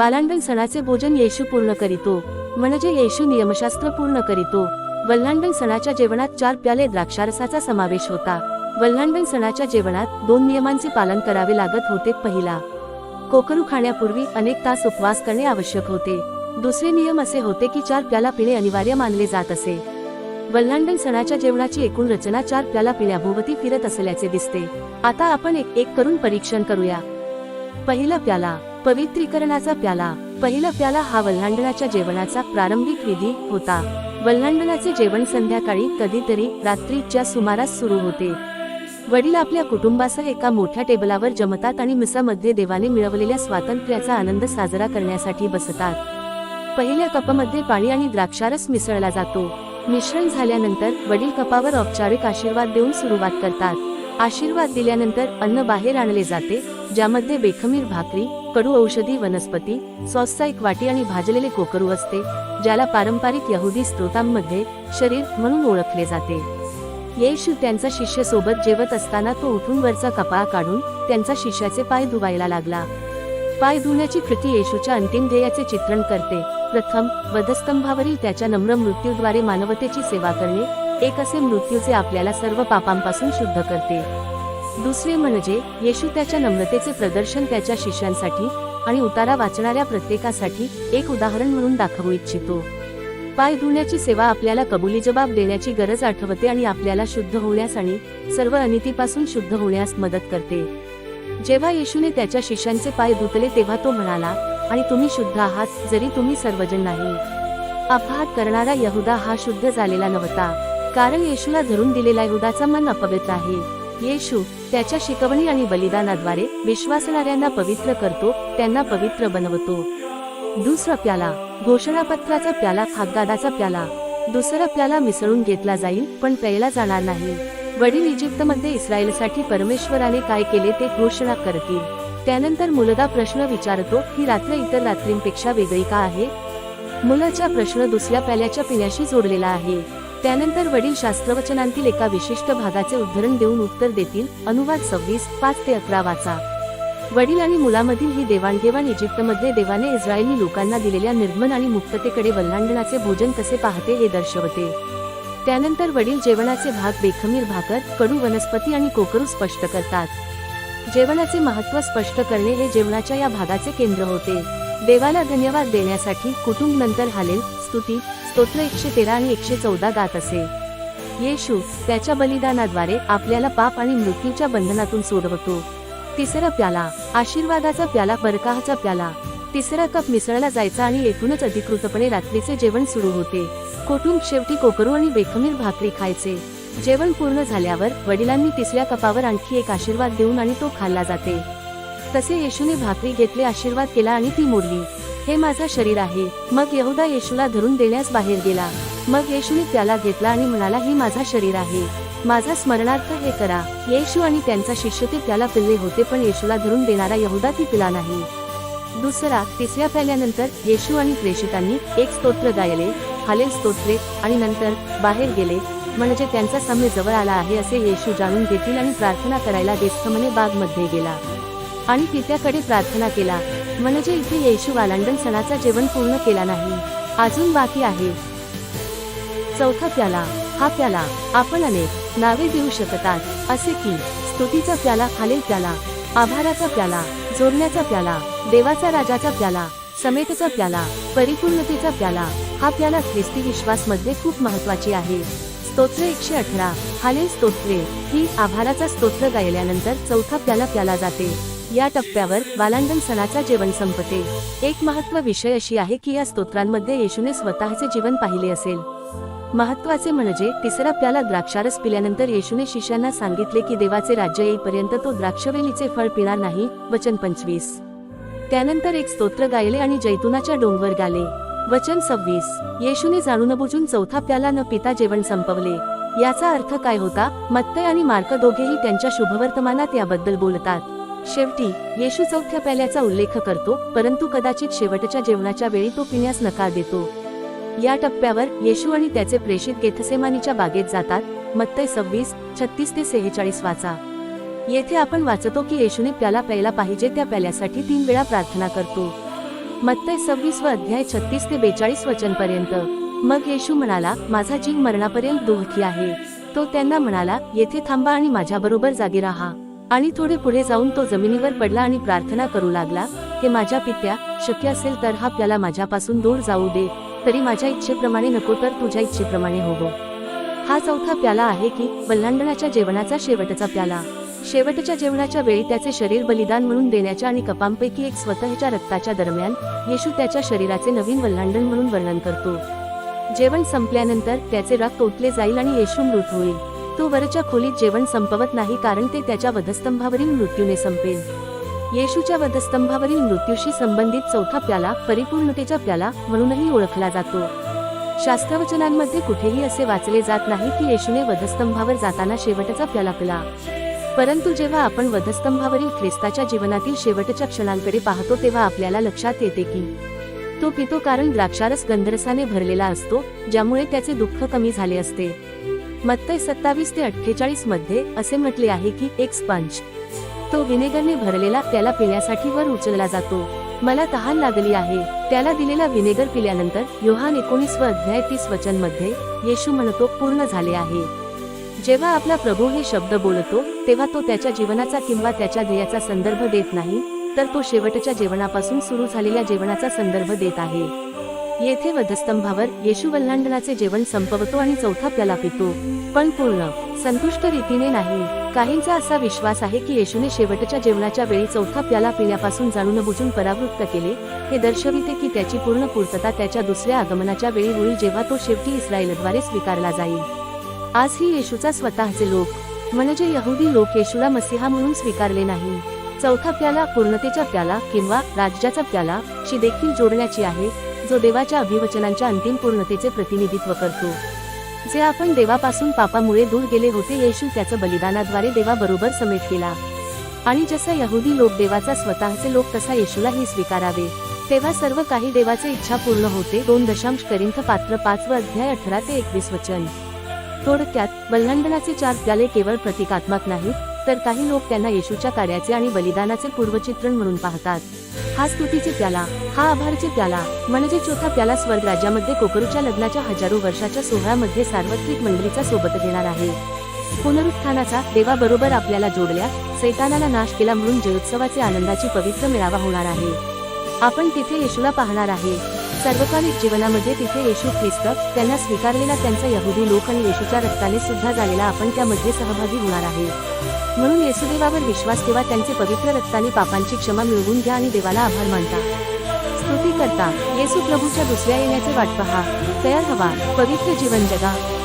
वालांडण सणाचे भोजन येशू पूर्ण करीतो म्हणजे येशू नियमशास्त्र पूर्ण करीतो. वल्हांडण सणाच्या जेवणात चार प्याले द्राक्षारसाचा समावेश होता. वल्हांडण सणाच्या जेवणात दोन नियमांचे पालन करावे लागत होते. पहिला कोकरू खाण्यापूर्वी अनेक तास उपवास करणे आवश्यक होते. दुसरे नियम असे होते की चार प्याला पिणे अनिवार्य मानले जात असे. वल्हांडण सणाच्या जेवणाची एकूण रचना चार प्याला पिण्याभोवती फिरत असल्याचे दिसते. आता आपण एक एक करून परीक्षण करूया. पहिला प्याला पवित्रीकरणाचा प्याला. पहिला प्याला हा वल्हांडणाच्या जेवणाचा प्रारंभिक विधी होता. वल्हांडणाचे जेवण संध्याकाळी कधीतरी रात्रीच्या सुमारास सुरू होते. वडील आपल्या कुटुंबासह एका मोठ्या टेबलावर जमतात आणि मिसामध्ये देवाने मिळवलेल्या स्वातंत्र्याचा आनंद साजरा करण्यासाठी बसतात. पहिल्या कपामध्ये पाणी आणि द्राक्षारस मिसळला जातो. मिश्रण झाल्यानंतर वडील कपावर औपचारिक आशीर्वाद देऊन सुरुवात करतात. आशीर्वाद दिल्यानंतर अन्न बाहेर आणले जाते. ज्यामध्ये बेखमीर भाकरी कडू औषधी वनस्पती सॉसचा एक वाटी आणि भाजलेले कोकरू असते ज्याला पारंपरिक यहुदी स्त्रोतांमध्ये शरीर म्हणून ओळखले जाते. येशू त्यांचा शिष्य सोबत जेवत असताना तो उठून वरचा कपाळ काढून त्यांचा शिष्याचे पाय धुवायला लागला. पाय धुण्याची कृती येशूच्या अंतिम ध्येयाचे चित्रण करते. प्रथम वधस्तंभावरील त्याच्या नम्र मृत्यूद्वारे मानवतेची सेवा करणे एक असे मृत्यूचे आपल्याला सर्व पापांपासून शुद्ध करते. दुसरे म्हणजे येशू त्याच्या नम्रतेचे प्रदर्शन त्याच्या शिष्यांसाठी आणि उतारा वाचणाऱ्या प्रत्येकासाठी एक उदाहरण म्हणून दाखवू इच्छितो. पाय धुण्याची सेवा आपल्याला कबुली जबाब देण्याची गरज आठवते आणि आपल्याला शुद्ध होण्यास आणि सर्व अनितीपासून शुद्ध होण्यास मदत करते. जेव्हा येशूने त्याच्या शिष्यांचे पाय धुतले तेव्हा तो म्हणाला आणि तुम्ही शुद्ध आहात जरी तुम्ही सर्वजण नाही. अपघात करणारा यहुदा हा शुद्ध झालेला नव्हता. कारण येशूला धरून दिलेला यहुदाचा मन अपवित्र आहे. येशू त्याच्या शिकवणी आणि बलिदानाद्वारे विश्वासणाऱ्यांना पवित्र करतो त्यांना पवित्र बनवतो. दुसरा प्याला घोषणापत्राचा प्याला खागदादाचा प्याला. दुसरा प्याला मिसळून घेतला जाईल पण प्यायला जाणार नाही. वडील इजिप्तमध्ये इस्रायलसाठी परमेश्वराने काय केले ते घोषणा करतील. त्यानंतर मुलगा प्रश्न विचारतो ही रात्र इतर रात्रींपेक्षा वेगळी का आहे? मुलाचा प्रश्न दुसऱ्या प्याल्याच्या पिण्याशी जोडलेला आहे. त्यानंतर वडील शास्त्रवचनांतील एका विशिष्ट भागाचे उद्धरण देऊन उत्तर देतील. अनुवाद सव्वीस पाच ते अकरा वाचा. वडील आणि मुलामधील ही देवाणघेवाण इजिप्तमध्ये देवाने इस्रायली लोकांना दिलेल्या निर्मन आणि मुक्ततेकडे वल्लांडणाचे भोजन कसे पाहते हे दर्शवते. त्यानंतर वडील जेवणाचे भाग बेखमीर भाकर कडू वनस्पती आणि कोकरू स्पष्ट करतात. जेवणाचे महत्त्व स्पष्ट करणे हे जेवणाच्या या भागाचे केंद्र होते. देवाला धन्यवाद देण्यासाठी कुटुंब नंतर हालेल स्तुती स्तोत्र एकशे तेरा आणि एकशे चौदा गात असे. येशू त्याच्या बलिदानाद्वारे आपल्याला पाप आणि मृत्यूच्या बंधनातून सोडवतो. तिसरा प्याला आशीर्वादाचा प्याला बरकाहाचा प्याला. तिसरा कप मिसळला जायचा आणि एकूणच अधिकृतपणे रात्रीचे जेवण सुरू होते. कोठून शेवटी कोकरू आणि बेखमीर भाकरी खायचे? जेवण पूर्ण झाल्यावर वडिलांनी तिसऱ्या कपावर आणखी एक आशीर्वाद देऊन आणि तो खाल्ला जाते. तसे येशूने भाकरी घेतले आशीर्वाद केला आणि ती मोडली. हे माझा शरीर आहे. मग यहुदा येशूला धरून देण्यास बाहेर गेला. मग येशूने त्याला घेतला आणि म्हणाला हे माझा शरीर आहे. माझा स्मरणार्थ हे करा. येशू आणि त्यांचा शिष्य ते त्याला पिल्ले होते पण येशूला धरून देणारा यहुदा ती पिला नाही. दुसरा तिसऱ्या प्याल्यानंतर येशू आणि प्रेषितांनी एक स्तोत्र गायले हालेल स्तोत्रे आणि नंतर बाहेर गेले म्हणजे त्यांचा समय जवळ आला आहे असे येशू जाणून घेतील आणि प्रार्थना करायला देस्थमने बागमध्ये गेला. आणि पित्याकडे प्रार्थना केला. म्हणजे इथे येशू वालांडण सणाचा जेवण पूर्ण केला नाही. अजून बाकी आहे. चौथा प्याला. हा प्याला आपण अनेक नावे देऊ शकतात. असे की स्तुतीचा प्याला खालील प्याला आभाराचा प्याला जोडण्याचा प्याला देवाचा राजाचा प्याला समेतचा प्याला परिपूर्णतेचा प्याला हा प्याला ख्रिस्ती विश्वासमध्ये खूप महत्वाची आहे. स्तोत्र एकशे अठरा. खालील स्तोत्रे ही आभाराचा स्तोत्र गायल्यानंतर चौथा प्याला प्याला जाते. या टप्प्यावर वालांडण सणाचा जेवण संपते. एक महत्त्व विषय अशी आहे की या स्तोत्रांमध्ये येशूने स्वतःचे जीवन पाहिले असेल. महत्त्वाचे म्हणजे तिसरा प्याला द्राक्षारस पिल्यानंतर येशूने शिष्यांना सांगितले की देवाचे राज्य येईपर्यंत तो द्राक्षवेलीचे फळ पिणार नाही वचन पंचवीस. त्यानंतर एक स्तोत्र गायले आणि जैतुनाच्या डोंगर गाले. वचन सव्वीस. येशूने जाणून बुजून चौथा प्याला न पिता जेवण संपवले. याचा अर्थ काय होता? मत्तय आणि मार्क दोघेही त्यांच्या शुभवर्तमानात याबद्दल बोलतात. शेवटी येशू चौथ्या प्याल्याचा उल्लेख करतो परंतु कदाचित शेवटच्या जेवणाच्या वेळी तो पिण्यास नकार देतो. या टप्प्यावर येशू आणि त्याचे प्रेषित गेथसेमानीच्या बागेत जातात मत्तय सव्वीस छत्तीस ते सेहेचाळीस वाचा. येथे आपण वाचतो की येशूने प्याला प्यायला पाहिजे त्या प्याल्यासाठी तीन वेळा प्रार्थना करतो. मत्तय सव्वीस व अध्याय छत्तीस ते बेचाळीस वचन पर्यंत मग येशू म्हणाला माझा जीव मरणापर्यंत दुःखी आहे. तो त्यांना म्हणाला येथे थांबा आणि माझ्याबरोबर जागी राहा. आणि थोडे पुढे जाऊन तो जमिनीवर पडला आणि प्रार्थना करू लागला हे माझ्या पित्या शक्य असेल तर हा प्याला माझ्यापासून दूर जाऊ दे तरी माझ्या इच्छेप्रमाणे नको तर तुझ्या इच्छेप्रमाणे होवो हा चौथा प्याला आहे की वल्हांडणाच्या जेवणाचा शेवटचा प्याला. शेवटच्या जेवणाच्या वेळी त्याचे शरीर बलिदान म्हणून देण्याच्या आणि कपांपैकी एक स्वतःच्या रक्ताच्या दरम्यान येशू त्याच्या शरीराचे नवीन वल्लांडण म्हणून वर्णन करतो. जेवण संपल्यानंतर त्याचे रक्त ओतले जाईल आणि येशू मृत होईल. तो वरच्या खोलीत जेवण संपवत नाही कारण ते त्याच्या वधस्तंभावरील मृत्यूने संपेल. येशूच्या वधस्तंभावरील मृत्यूशी संबंधित चौथा प्याला परिपूर्णतेचा प्याला म्हणूनही ओळखला जातो. शास्त्रवचनांमध्ये कुठेही असे वाचले जात नाही की येशूने वधस्तंभावर जाताना शेवटचा प्याला पिला. परंतु जेव्हा आपण वधस्तंभावरील ख्रिस्ताच्या जीवनातील शेवटच्या क्षणांकडे पाहतो तेव्हा आपल्याला लक्षात येते की तो पितो कारण द्राक्षारस गंधरसाने भरलेला असतो ज्यामुळे त्याचे दुःख कमी झाले असते. मत्तय सत्तावीस ते अठ्ठेचाळीसमध्ये असे म्हटले आहे की एक स्पंज तो विनेगरने भरलेला त्याला पिण्यासाठी वर उचलला जातो. मला तहान लागली आहे. त्याला दिलेला विनेगर पिल्यानंतर योहान एकोणीस व अध्याय तीस वचनमध्ये येशू म्हणतो पूर्ण झाले आहे. जेव्हा आपला प्रभू हे शब्द बोलतो तेव्हा तो त्याच्या जीवनाचा किंवा त्याच्या ध्येयाचा संदर्भ देत नाही तर तो शेवटच्या जेवणापासून सुरू झालेल्या जेवणाचा संदर्भ देत आहे. येथे वधस्तंभावर येशू वल्हांडणाचे जेवण संपवतो आणि चौथा प्याला पितो. पण पूर्ण संतुष्ट रीतीने नाही. काहींचा असा विश्वास आहे की येशूने शेवटच्या जेवणाच्या वेळी चौथा प्याला पिण्यापासून जाणून बुजून परावृत्त केले. हे दर्शविते की त्याची पूर्ण पूर्तता त्याच्या दुसऱ्या आगमनाच्या वेळी होईल जेव्हा तो शेवटी इस्रायलद्वारे स्वीकारला जाईल. आजही येशूचा स्वतःचे लोक म्हणजे यहुदी लोक येशूला मसिहा म्हणून स्वीकारले नाही. चौथा प्याला पूर्णतेचा प्याला किंवा राज्याचा प्याला शी देखील जोडण्याची आहे. जो देवाच्या अभिवचनांच्या अंतिम पूर्णतेचे प्रतिनिधित्व करतो. जे आपण देवापासून पापामुळे दूर गेले होते येशू त्याचं बलिदानाद्वारे देवाबरोबर समेट केला. आणि जसा यहुदी लोक देवाचा स्वतःचे लोक तसा येशूलाही स्वीकारावे. तेव्हा सर्व काही देवाचे इच्छा पूर्ण होते. दोन दशांश करिंथ पात्र पाच व अध्याय अठरा ते एकवीस वचन. थोडक्यात बल्हंडनाचे चार प्याले केवळ प्रतिकात्मक नाहीत तर काही लोक त्यांना येशूच्या कार्याचे आणि बलिदानाचे पूर्वचित्रण म्हणून पाहतात. हा स्तुतीचे प्याला हा आभारचे प्याला म्हणजे चौथा प्याला स्वर्ग राज्यामध्ये कोकरूच्या लग्नाच्या हजारो वर्षाच्या सोहळ्यामध्ये सार्वत्रिक मंडळीचा सोबत घेणार आहे. पुनरुत्थानाचा देवाबरोबर आपल्याला जोडल्या सैतानाला नाश केला म्हणून जयोत्सवाचे आनंदाची पवित्र मेळावा होणार आहे. आपण तिथे येशूला पाहणार आहे. सर्वकालिक जीवनामध्ये तिथे येशू ख्रिस्त त्यांना स्वीकारलेला त्यांचा यहुदी लोक आणि येशूच्या रक्ताने सुद्धा झालेला आपण त्यामध्ये सहभागी होणार आहे. म्हणून येसुदेवावर विश्वास ठेवा त्यांचे पवित्र रक्ताने पापांची क्षमा मिळवून घ्या आणि देवाला आभार मानता. स्तुती करता येसू प्रभूच्या दुसऱ्या येण्याचे वाट पहा. तयार हवा पवित्र जीवन जगा.